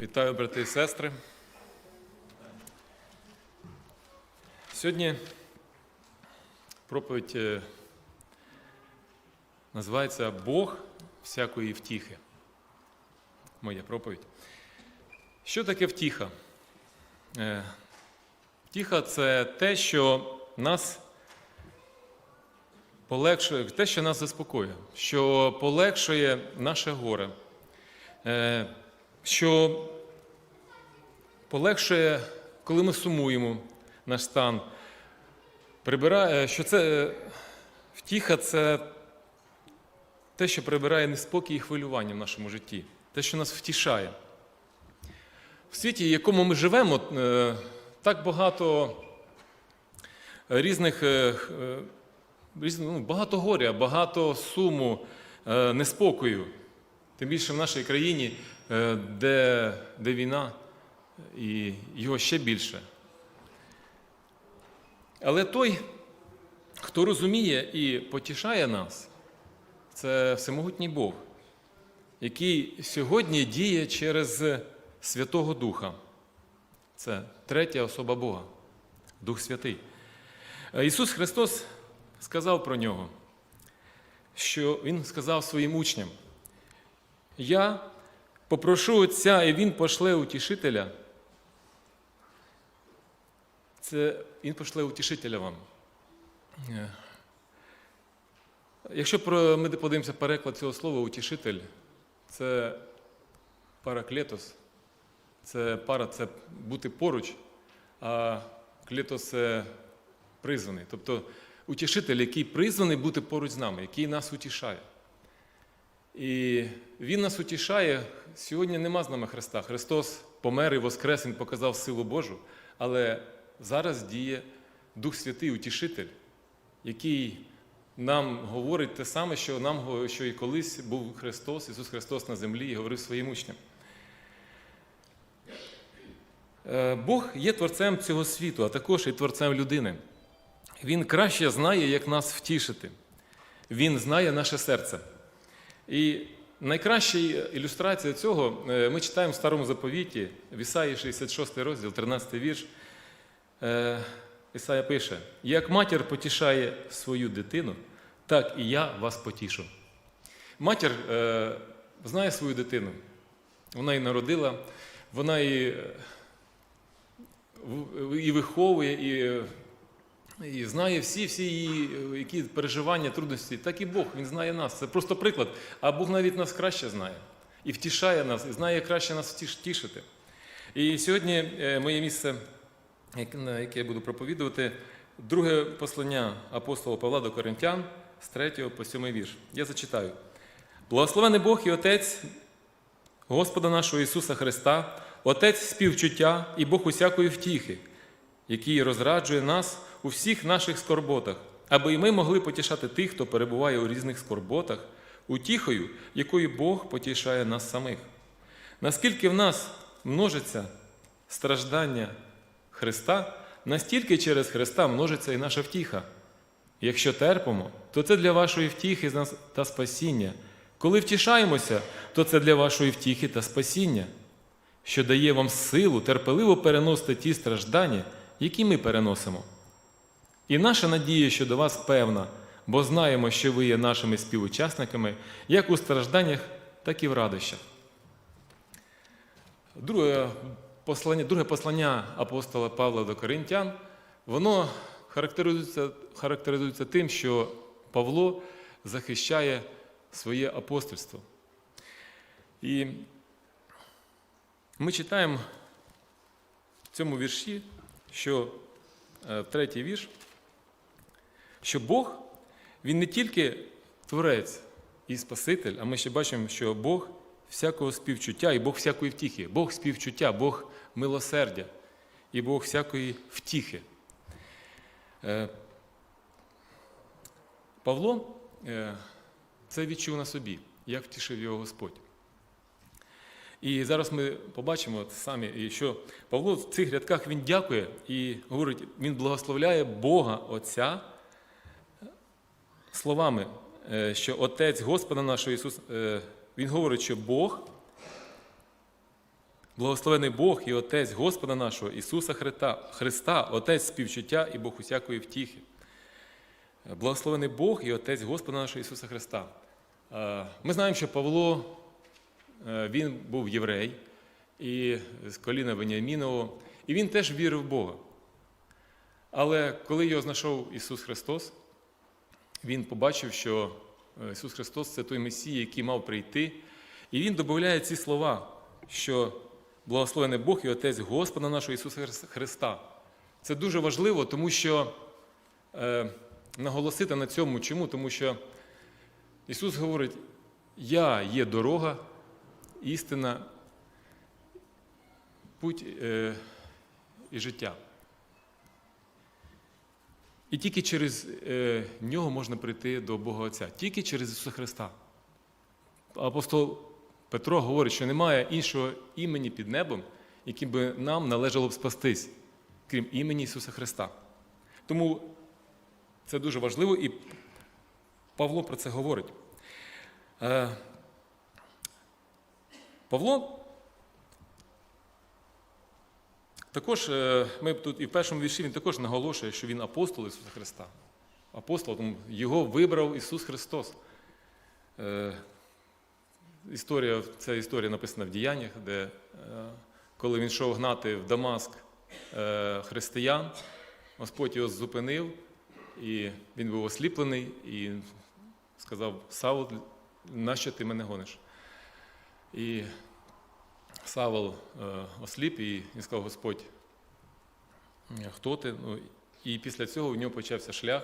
Вітаю, брати і сестри. Сьогодні проповідь е, називається Бог всякої втіхи. Моя проповідь. Що таке втіха? Е, Втіха це те, що нас полегшує, те, що нас заспокоює, що полегшує наше горе. Е, що полегшує, коли ми сумуємо наш стан. Прибирає, що це е, втіха це те, що прибирає неспокій і хвилювання в нашому житті, те, що нас втішає. В світі, в якому ми живемо, е, так багато різних, е, е, ну, багато горя, багато суму, е, неспокою. Тим більше в нашій країні, е, де, де війна, і його ще більше. Але той, хто розуміє і потішає нас, це всемогутній Бог, який сьогодні діє через Святого Духа. Це третя особа Бога, Дух Святий. Е, Ісус Христос сказав про нього, що Він сказав своїм учням. Я попрошу Отця, і Він пошле утішителя. Це Він пошле утішителя вам. Е. Якщо ми подивимося переклад цього слова утішитель, це параклетос, це пара це бути поруч, а клетос це призваний. Тобто утішитель, який призваний бути поруч з нами, який нас утішає. І Він нас утішає. Сьогодні нема з нами Христа. Христос помер і воскрес, Він показав силу Божу, але зараз діє Дух Святий, Утішитель, який нам говорить те саме, що нам що і колись був Христос, Ісус Христос на землі і говорив своїм учням. Е, Бог є творцем цього світу, а також і творцем людини. Він краще знає, як нас втішити. Він знає наше серце. І найкраща ілюстрація цього е, ми читаємо в Старому заповіті, в Ісаї 66 розділ, 13 вірш. Е, Ісая пише: як матір потішає свою дитину, так і я вас потішу. Матір е, знає свою дитину. Вона її народила, вона її, виховує, і і знає всі, всі її е, які переживання, трудності, так і Бог, Він знає нас. Це просто приклад. А Бог навіть нас краще знає і втішає нас, і знає, краще нас втішити. І сьогодні е, моє місце, на яке я буду проповідувати, друге послання апостола Павла до Коринтян з 3 по 7 вірш. Я зачитаю. Благословений Бог і Отець Господа нашого Ісуса Христа, Отець співчуття і Бог усякої втіхи, який розраджує нас у всіх наших скорботах, аби і ми могли потішати тих, хто перебуває у різних скорботах, утіхою, якою Бог потішає нас самих. Наскільки в нас множиться страждання Христа, настільки через Христа множиться і наша втіха. Якщо терпимо, то це для вашої втіхи та спасіння. Коли втішаємося, то це для вашої втіхи та спасіння, що дає вам силу терпеливо переносити ті страждання, які ми переносимо. І наша надія щодо вас певна, бо знаємо, що ви є нашими співучасниками як у стражданнях, так і в радощах. Друге послання, друге послання апостола Павла до Коринтян, воно характеризується, характеризується тим, що Павло захищає своє апостольство. І ми читаємо в цьому вірші, що е, третій вірш, що Бог, Він не тільки творець і Спаситель, а ми ще бачимо, що Бог всякого співчуття і Бог всякої втіхи, Бог співчуття, Бог милосердя і Бог всякої втіхи. Е, Павло е, це відчув на собі, як втішив його Господь. І зараз ми побачимо самі, що Павло в цих рядках він дякує і говорить, він благословляє Бога Отця словами, е, що Отець Господа нашого Ісуса, е, Він говорить, що Бог Благословений Бог і Отець Господа нашого Ісуса Христа, Отець співчуття і Бог усякої втіхи. Благословений Бог і Отець Господа нашого Ісуса Христа. Е, Ми знаємо, що Павло він був єврей і з коліна Веніамінового, і він теж вірив в Бога. Але коли його знайшов Ісус Христос, він побачив, що е, Ісус Христос це той Месій, який мав прийти. І він додає ці слова, що благословений Бог і Отець Господа нашого Ісуса Христа. Це дуже важливо, тому що е, наголосити на цьому. Чому? Тому що Ісус говорить: Я є дорога, істина, путь е, і життя. І тільки через е, нього можна прийти до Бога Отця, тільки через Ісуса Христа. Апостол Петро говорить, що немає іншого імені під небом, яким би нам належало б спастись, крім імені Ісуса Христа. Тому це дуже важливо, і Павло про це говорить. Е, Павло також, е, ми тут і в першому вірші він також наголошує, що він апостол Ісуса Христа. Апостол, тому його вибрав Ісус Христос. Е, Історія, ця історія написана в діяннях, де е, коли він йшов гнати в Дамаск християн, Господь його зупинив, і він був осліплений і сказав: Савл, нащо ти мене гониш? І Савол е, осліп, і сказав, Господь, хто ти? Ну, і після цього в нього почався шлях.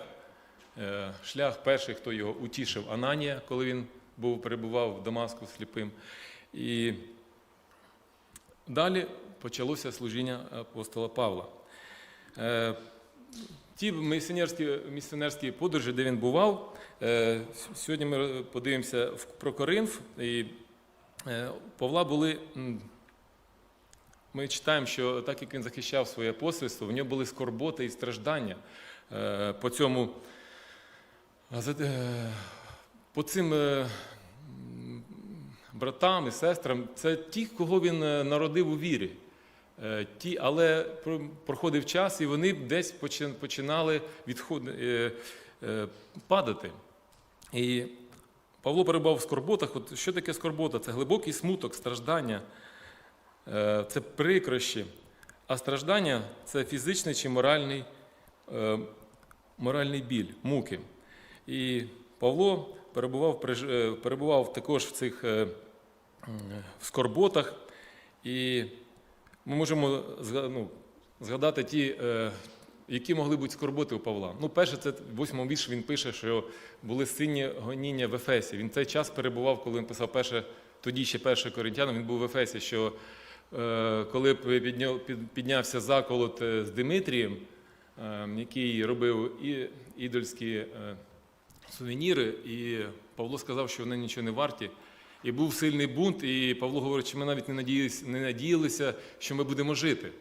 Е, Шлях перший, хто його утішив, Ананія, коли він був, перебував в Дамаску сліпим. І далі почалося служіння апостола Павла. Е, Ті місіонерські, місіонерські подорожі, де він бував, е, сьогодні ми подивимося про Коринф. І е, Павла були. Ми читаємо, що так як він захищав своє апостольство, в нього були скорботи і страждання е, по цьому. е, По цим е, братам і сестрам, це ті, кого він народив у вірі. Ті, але проходив час, і вони десь починали відход... падати. І Павло перебував в скорботах. От що таке скорбота? Це глибокий смуток, страждання, це прикрощі. А страждання це фізичний чи моральний, е, моральний біль, муки. І Павло перебував, е, перебував також в цих е, в скорботах. І ми можемо ну, згадати ті, е, які могли бути скорботи у Павла. Ну, перше, це в восьмому вірші він пише, що були синні гоніння в Ефесі. Він цей час перебував, коли він писав перше, тоді ще перше Коринтянам, він був в Ефесі, що е, коли піднявся заколот е, з Димитрієм, е, який робив і, ідольські е, сувеніри, і Павло сказав, що вони нічого не варті. І був сильний бунт, і Павло говорить, що ми навіть не надіялися, не надіялися, що ми будемо жити.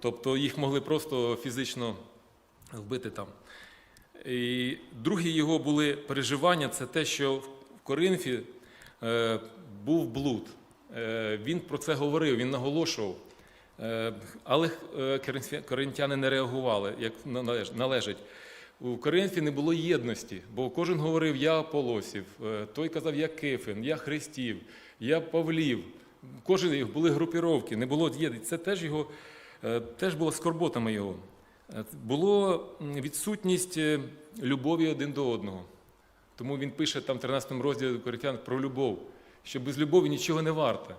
Тобто їх могли просто фізично вбити там. І другі його були переживання це те, що в Коринфі е, був блуд. Е, він про це говорив, він наголошував. Е, але е, коринтяни не реагували, як належить. У Коринфі не було єдності, бо кожен говорив я Аполосів, той казав я Кифин, я Христів, я Павлів. Кожен їх були групіровки, не було єдності. Це теж його теж було скорботами його. Було відсутність любові один до одного. Тому він пише там в 13 розділі Коринтян про любов, що без любові нічого не варте.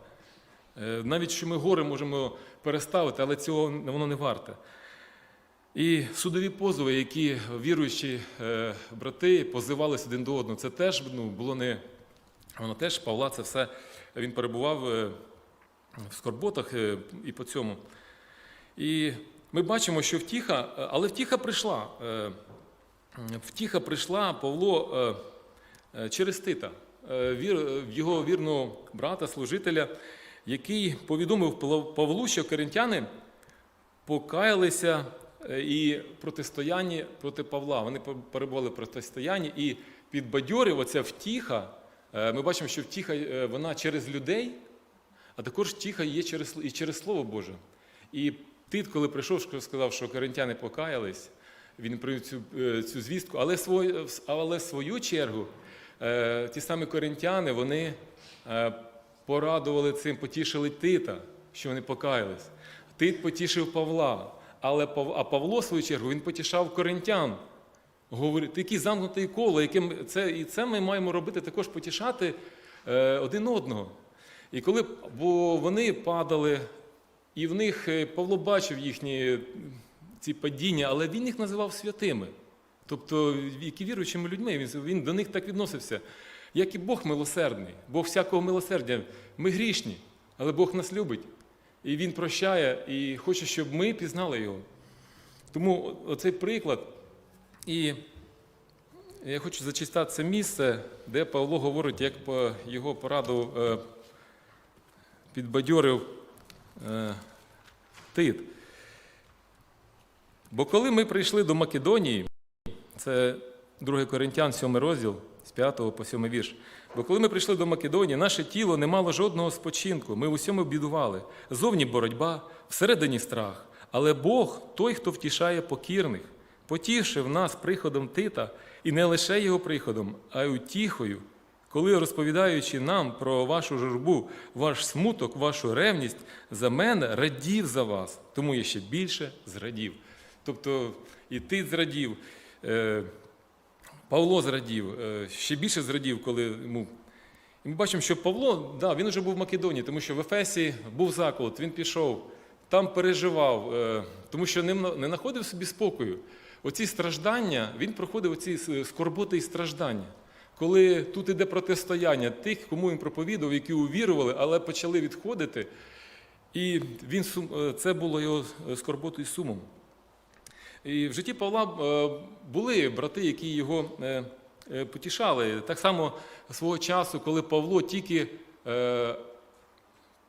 Е, Навіть що ми гори можемо переставити, але цього воно не варте. І судові позови, які віруючі е, брати позивалися один до одного, це теж ну, було не. Воно теж Павла це все він перебував е, в скорботах і по цьому. І ми бачимо, що втіха, але втіха прийшла. Втіха прийшла Павло через Тита, в його вірного брата, служителя, який повідомив Павлу, що коринтяни покаялися е, і протистоянні проти Павла. Вони перебували в протистоянні і підбадьорив оця втіха. Е, Ми бачимо, що втіха е, вона через людей, а також втіха є через, і через Слово Боже. І Тит, коли прийшов, сказав, що коринтяни покаялись, він привів цю, е, цю звістку, але, свою, але свою чергу е, ті самі коринтяни, вони е, порадували цим, потішили Тита, що вони покаялись. Тит потішив Павла, але а Павло, в свою чергу, він потішав коринтян. Говорить, такі замкнуте коло, яким це, і це ми маємо робити також потішати е, один одного. І коли бо вони падали, і в них е, Павло бачив їхні ці падіння, але він їх називав святими. Тобто, які віруючими людьми, він, він до них так відносився. Як і Бог милосердний, Бог всякого милосердя. Ми грішні, але Бог нас любить. І Він прощає і хоче, щоб ми пізнали його. Тому оцей приклад. І я хочу зачитати це місце, де Павло говорить, як по його пораду е, підбадьорив е, Тит. Бо коли ми прийшли до Македонії, це 2 Коринтян, 7 розділ, з 5 по 7 вірш. Бо коли ми прийшли до Македонії, наше тіло не мало жодного спочинку, ми усьому бідували. Зовні боротьба, всередині страх. Але Бог той, хто втішає покірних, потішив нас приходом Тита, і не лише його приходом, а й утіхою, коли, розповідаючи нам про вашу журбу, ваш смуток, вашу ревність, за мене радів за вас, тому я ще більше зрадів. Тобто і ти зрадів, Павло зрадів, е, ще більше зрадів, коли йому. І ми бачимо, що Павло, да, він вже був в Македонії, тому що в Ефесі був заколот, він пішов, там переживав, е, тому що не, знаходив собі спокою. Оці страждання, він проходив оці скорботи і страждання. Коли тут іде протистояння тих, кому він проповідав, які увірували, але почали відходити. І він, е, це було його е, скорботою і сумом. І в житті Павла е, були брати, які його е, е, потішали. Так само свого часу, коли Павло тільки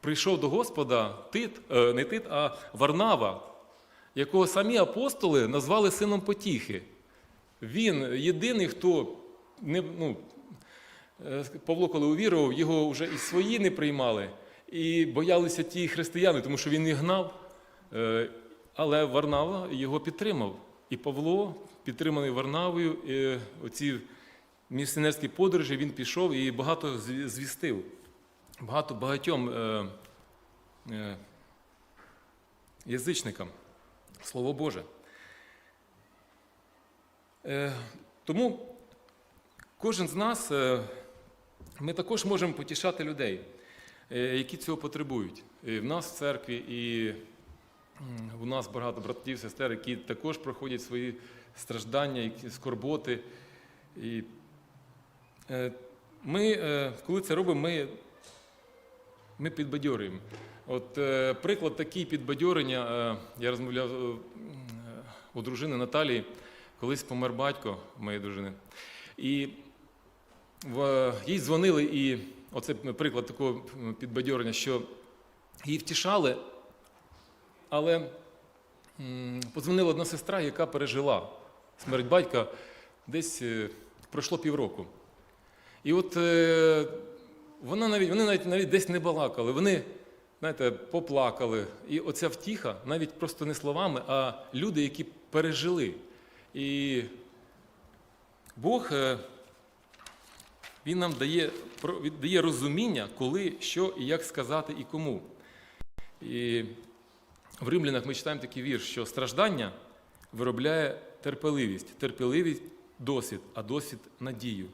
прийшов до Господа, Тит, не Тит, а Варнава, якого самі апостоли назвали сином потіхи. Він єдиний, хто не, ну, Павло, коли увірував, його вже і свої не приймали, і боялися ті християни, тому що він їх гнав. Але Варнава його підтримав. І Павло, підтриманий Варнавою, е, оці місіонерські подорожі, він пішов і багато звістив. Багато багатьом е, е, язичникам. Слово Боже. Е, Тому кожен з нас, е, ми також можемо потішати людей, е, які цього потребують. І в нас в церкві, і у нас багато братів, сестер, які також проходять свої страждання, які скорботи. І е, ми, е, коли це робимо, ми, ми підбадьорюємо. От е, приклад такий підбадьорення, я розмовляв у дружини Наталії, колись помер батько моєї дружини. І в, їй дзвонили, і оце приклад такого підбадьорення, що її втішали, але подзвонила одна сестра, яка пережила смерть батька десь е, пройшло півроку. І от е, вона навіть, вони навіть, навіть десь не балакали, вони, знаєте, поплакали. І оця втіха, навіть просто не словами, а люди, які пережили. І Бог е, Він нам дає, дає розуміння, коли, що і як сказати і кому. І в Римлянах ми читаємо такий вірш, що страждання виробляє терпеливість, терпеливість досвід, а досвід надію.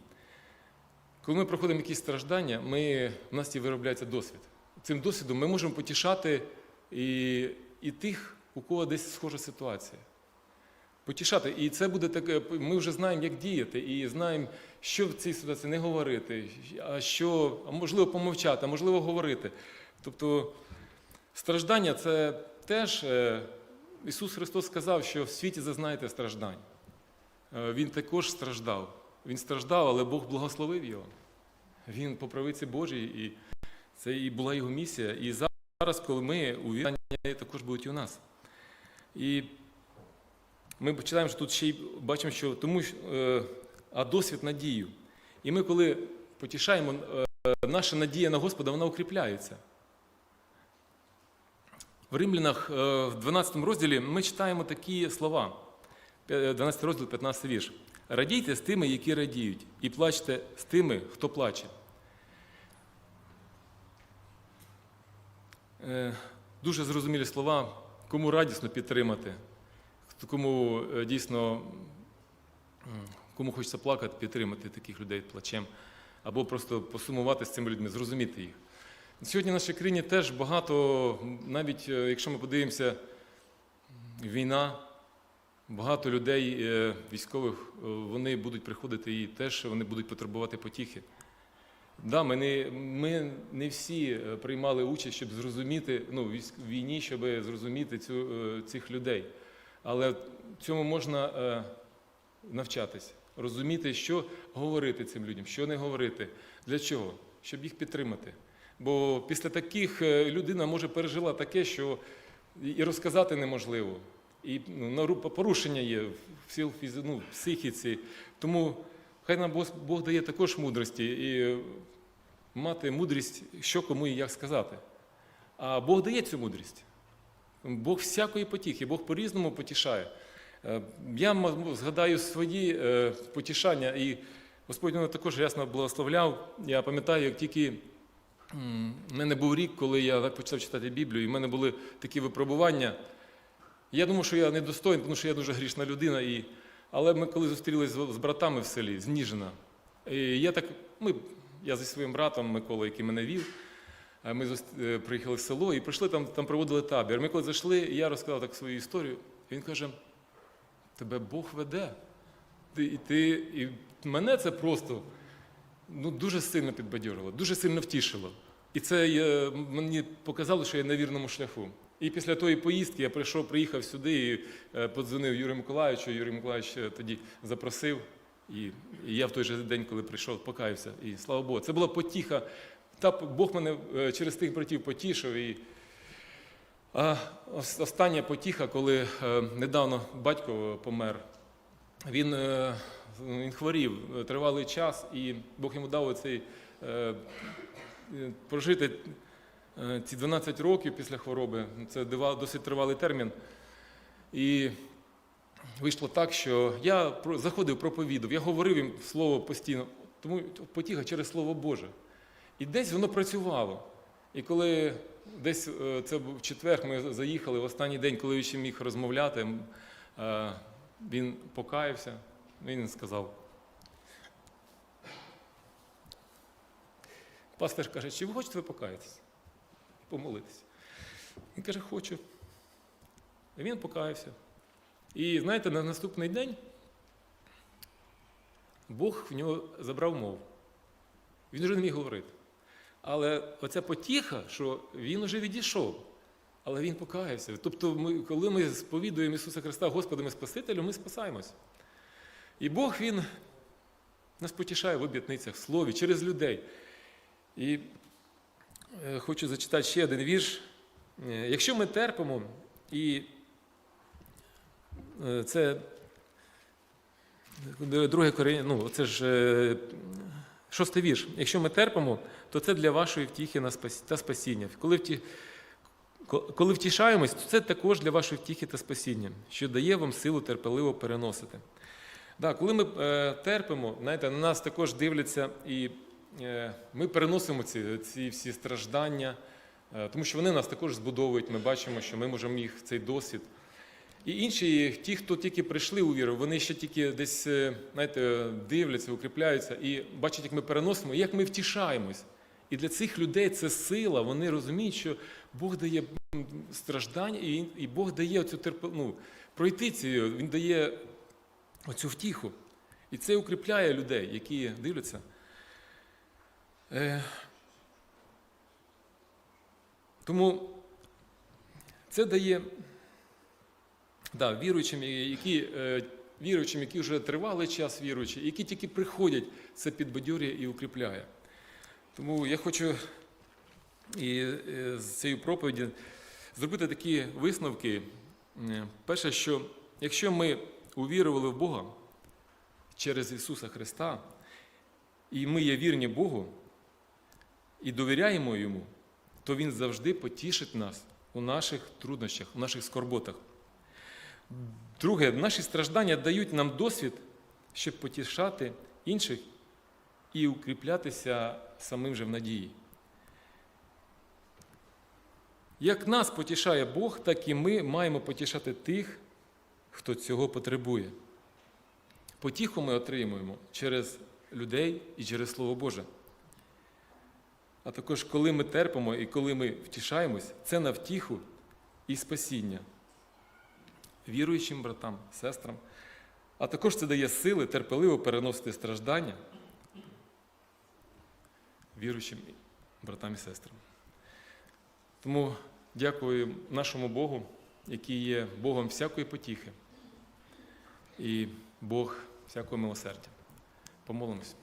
Коли ми проходимо якісь страждання, ми, в нас і виробляється досвід. Цим досвідом ми можемо потішати і, і тих, у кого десь схожа ситуація. Потішати. І це буде таке, ми вже знаємо, як діяти, і знаємо, що в цій ситуації не говорити, а що, а можливо, помовчати, а можливо, говорити. Тобто страждання це теж е, Ісус Христос сказав, що в світі зазнаєте страждань. Е, Він також страждав. Він страждав, але Бог благословив його. Він по правиці Божій, і це і була його місія. І зараз, коли ми увірені, також будуть і у нас. І ми читаємо, що тут ще й бачимо, що тому що, е, а досвід надію. І ми, коли потішаємо, наша надія на Господа, вона укріпляється. В Римлянах е, в 12 розділі ми читаємо такі слова. 12 розділ, 15 вірш. Радійте з тими, які радіють, і плачте з тими, хто плаче. Е, Дуже зрозумілі слова, кому радісно підтримати, кому е, дійсно кому хочеться плакати, підтримати таких людей плачем, або просто посумувати з цими людьми, зрозуміти їх. Сьогодні в нашій країні теж багато, навіть е, якщо ми подивимося, війна, багато людей, е, військових, е, вони будуть приходити і теж вони будуть потребувати потіхи. Да, ми, не, ми не всі приймали участь, щоб зрозуміти ну, в війні, щоб зрозуміти цю, цих людей. Але цьому можна навчатись, розуміти, що говорити цим людям, що не говорити. Для чого? Щоб їх підтримати. Бо після таких е, людина може пережила таке, що і- розказати неможливо. І ну, порушення є в ну, психіці. Тому хай нам Бог, Бог дає також мудрості і мати мудрість, що кому і як сказати. А Бог дає цю мудрість. Бог всякої потіхи, Бог по-різному потішає. Е, Я згадаю свої е, потішання, і Господь мене також ясно благословляв. Я пам'ятаю, як тільки в мене був рік, коли я так почав читати Біблію, і в мене були такі випробування. Я думав, що я недостойний, тому що я дуже грішна людина. І... Але ми коли зустрілися з братами в селі, з Ніжина, і я так, ми, я зі своїм братом Миколою, який мене вів, ми зус- е, приїхали в село і прийшли там, там проводили табір. Ми коли зайшли, я розказав так свою історію. І він каже: тебе Бог веде. Ти, і, ти, і мене це просто ну, дуже сильно підбадьорило, дуже сильно втішило. І це е, мені показало, що я на вірному шляху. І після тої поїздки я прийшов, приїхав сюди і е, подзвонив Юрію Миколаївичу. Юрій Миколаївич е, тоді запросив. І, і я в той же день, коли прийшов, покаявся. І слава Богу, це була потіха. Та Бог мене е, через тих братів потішив. І, а остання потіха, коли недавно батько помер, він, він хворів е, тривалий час, і Бог йому дав оцей е, е, прожити ці 12 років після хвороби. Це досить тривалий термін. І вийшло так, що я заходив, проповідав, я говорив їм слово постійно, тому потіга через Слово Боже. І десь воно працювало. І коли десь це був четвер, ми заїхали в останній день, коли він ще міг розмовляти, він покаявся, він сказав. Пастор каже, чи ви хочете ви покаятися? Помолитися. Він каже, хочу. І він покаявся. І знаєте, на наступний день Бог в нього забрав мову. Він вже не міг говорити. Але оця потіха, що він вже відійшов, але він покаявся. Тобто, ми, коли ми сповідуємо Ісуса Христа Господом і Спасителем, ми спасаємось. І Бог Він нас потішає в обітницях, в слові, через людей. І е, хочу зачитати ще один вірш. Е, Якщо ми терпимо, і е, це друге коріння, ну це ж шостий вірш. Якщо ми терпимо, то це для вашої втіхи та спасіння. Коли, вті... коли втішаємось, то це також для вашої втіхи та спасіння, що дає вам силу терпеливо переносити. Да, коли ми е, терпимо, знаєте, на нас також дивляться, і е, ми переносимо ці, ці всі страждання, е, тому що вони нас також збудовують. Ми бачимо, що ми можемо їх цей досвід. І інші, ті, хто тільки прийшли у віру, вони ще тільки десь е, знаєте, дивляться, укріпляються і бачать, як ми переносимо, і як ми втішаємось. І для цих людей це сила. Вони розуміють, що Бог дає страждання, і, Бог дає оцю терп... ну, пройти ці, Він дає оцю втіху. І це укріпляє людей, які дивляться. Е, Тому це дає да, віруючим, які, е, віруючим, які вже тривалий час віруючі, які тільки приходять, це підбадьорює і укріпляє. Тому я хочу і е, з цієї проповіді зробити такі висновки. Е, Перше, що якщо ми увірували в Бога через Ісуса Христа, і ми є вірні Богу і довіряємо Йому, то Він завжди потішить нас у наших труднощах, у наших скорботах. Друге, наші страждання дають нам досвід, щоб потішати інших і укріплятися самим же в надії. Як нас потішає Бог, так і ми маємо потішати тих, хто цього потребує. Потіху ми отримуємо через людей і через Слово Боже. А також, коли ми терпимо і коли ми втішаємось, це на втіху і спасіння віруючим братам, сестрам. А також це дає сили терпеливо переносити страждання віруючим братам і сестрам. Тому дякую нашому Богу, який є Богом всякої потіхи і Бог всякого милосердя. Помолимось.